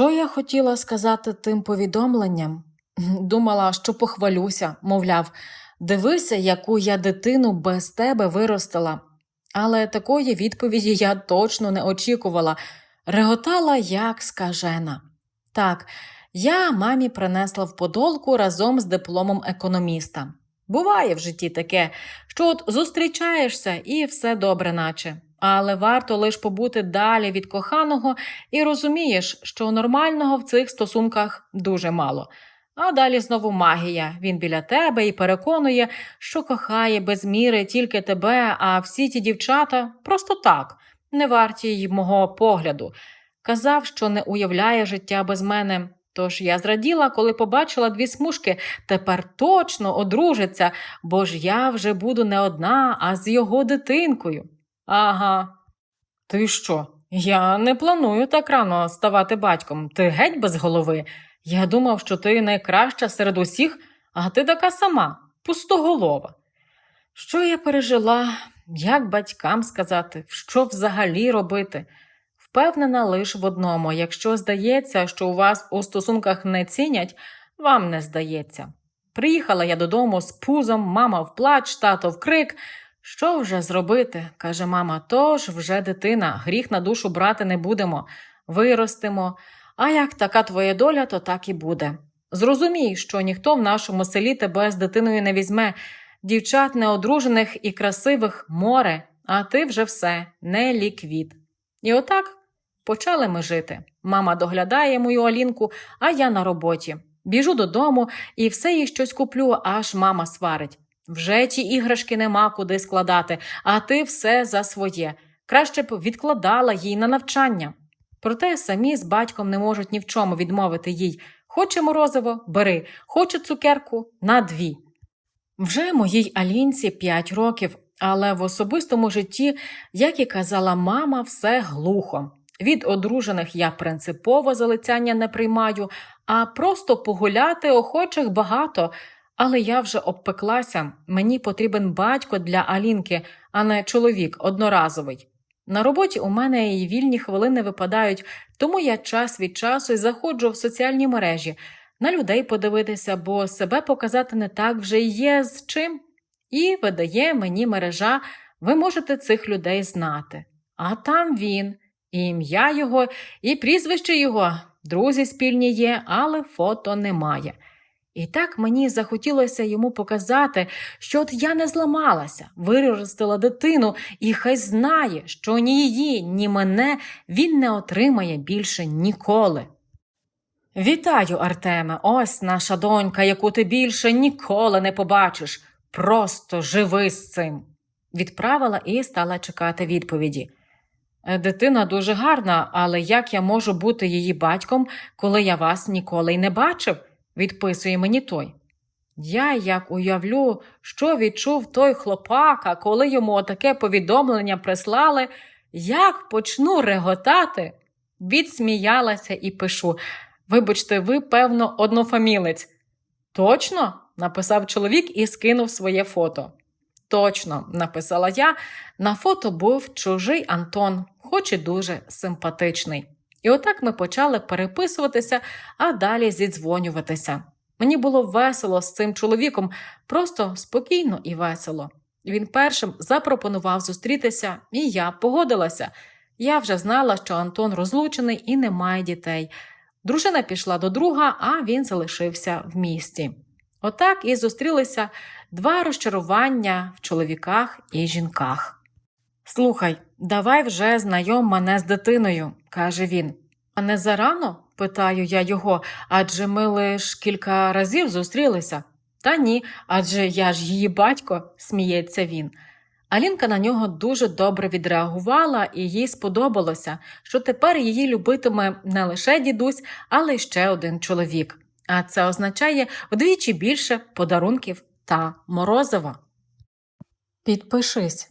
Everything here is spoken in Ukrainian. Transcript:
Що я хотіла сказати тим повідомленням? Думала, що похвалюся, мовляв, дивися, яку я дитину без тебе виростила. Але такої відповіді я точно не очікувала. Реготала, як скажена. Так, я мамі принесла в подолку разом з дипломом економіста. Буває в житті таке, що от зустрічаєшся і все добре, наче. Але варто лиш побути далі від коханого і розумієш, що нормального в цих стосунках дуже мало. А далі знову магія. Він біля тебе і переконує, що кохає без міри тільки тебе, а всі ті дівчата просто так, не варті й мого погляду. Казав, що не уявляє життя без мене. Тож я зраділа, коли побачила дві смужки, тепер точно одружиться, бо ж я вже буду не одна, а з його дитинкою. Ага. Ти що? Я не планую так рано ставати батьком. Ти геть без голови. Я думав, що ти найкраща серед усіх, а ти така сама, пустоголова. Що я пережила, як батькам сказати, що взагалі робити? Впевнена лише в одному: якщо здається, що у вас у стосунках не цінять, вам не здається. Приїхала я додому з пузом, мама в плач, тато в крик. Що вже зробити? каже мама, тож вже дитина, гріх на душу брати не будемо, виростемо. А як така твоя доля, то так і буде. Зрозумій, що ніхто в нашому селі тебе з дитиною не візьме, дівчат неодружених і красивих море, а ти вже все, не ліквід. І отак почали ми жити. Мама доглядає мою Алінку, а я на роботі. Біжу додому і все їй щось куплю, аж мама сварить. Вже ті іграшки нема куди складати, а ти все за своє. Краще б відкладала їй на навчання. Проте самі з батьком не можуть ні в чому відмовити їй. Хоче морозиво бери, хоче цукерку на дві. Вже моїй Алінці п'ять років, але в особистому житті, як і казала мама, все глухо. Від одружених я принципово залицяння не приймаю, а просто погуляти охочих багато. Але я вже обпеклася, мені потрібен батько для Алінки, а не чоловік одноразовий. На роботі у мене і вільні хвилини випадають, тому я час від часу заходжу в соціальні мережі, на людей подивитися, бо себе показати не так вже є з чим. І видає мені мережа, ви можете цих людей знати. А там він, і ім'я його, і прізвище його, друзі спільні є, але фото немає. І так мені захотілося йому показати, що от я не зламалася, виростила дитину, і хай знає, що ні її, ні мене він не отримає більше ніколи. Вітаю, Артеме, ось наша донька, яку ти більше ніколи не побачиш. Просто живи з цим. Відправила і стала чекати відповіді. «Е, Дитина дуже гарна, але як я можу бути її батьком, коли я вас ніколи й не бачив? Відписує мені той. Я як уявлю, що відчув той хлопака, коли йому таке повідомлення прислали, як почну реготати, відсміялася і пишу. Вибачте, ви, певно, однофамілець. Точно? написав чоловік і скинув своє фото. Точно, написала я, на фото був чужий Антон, хоч і дуже симпатичний. І отак ми почали переписуватися, а далі зідзвонюватися. Мені було весело з цим чоловіком, просто спокійно і весело. Він першим запропонував зустрітися, і я погодилася. Я вже знала, що Антон розлучений і не має дітей. Дружина пішла до друга, а він залишився в місті. Отак і зустрілися два розчарування в чоловіках і жінках. Слухай, давай вже знайом мене з дитиною, каже він. А не зарано? питаю я його, адже ми лиш кілька разів зустрілися. Та ні, адже я ж її батько, сміється він. Алінка на нього дуже добре відреагувала, і їй сподобалося, що тепер її любитиме не лише дідусь, але й ще один чоловік. А це означає вдвічі більше подарунків та морозива. Підпишись,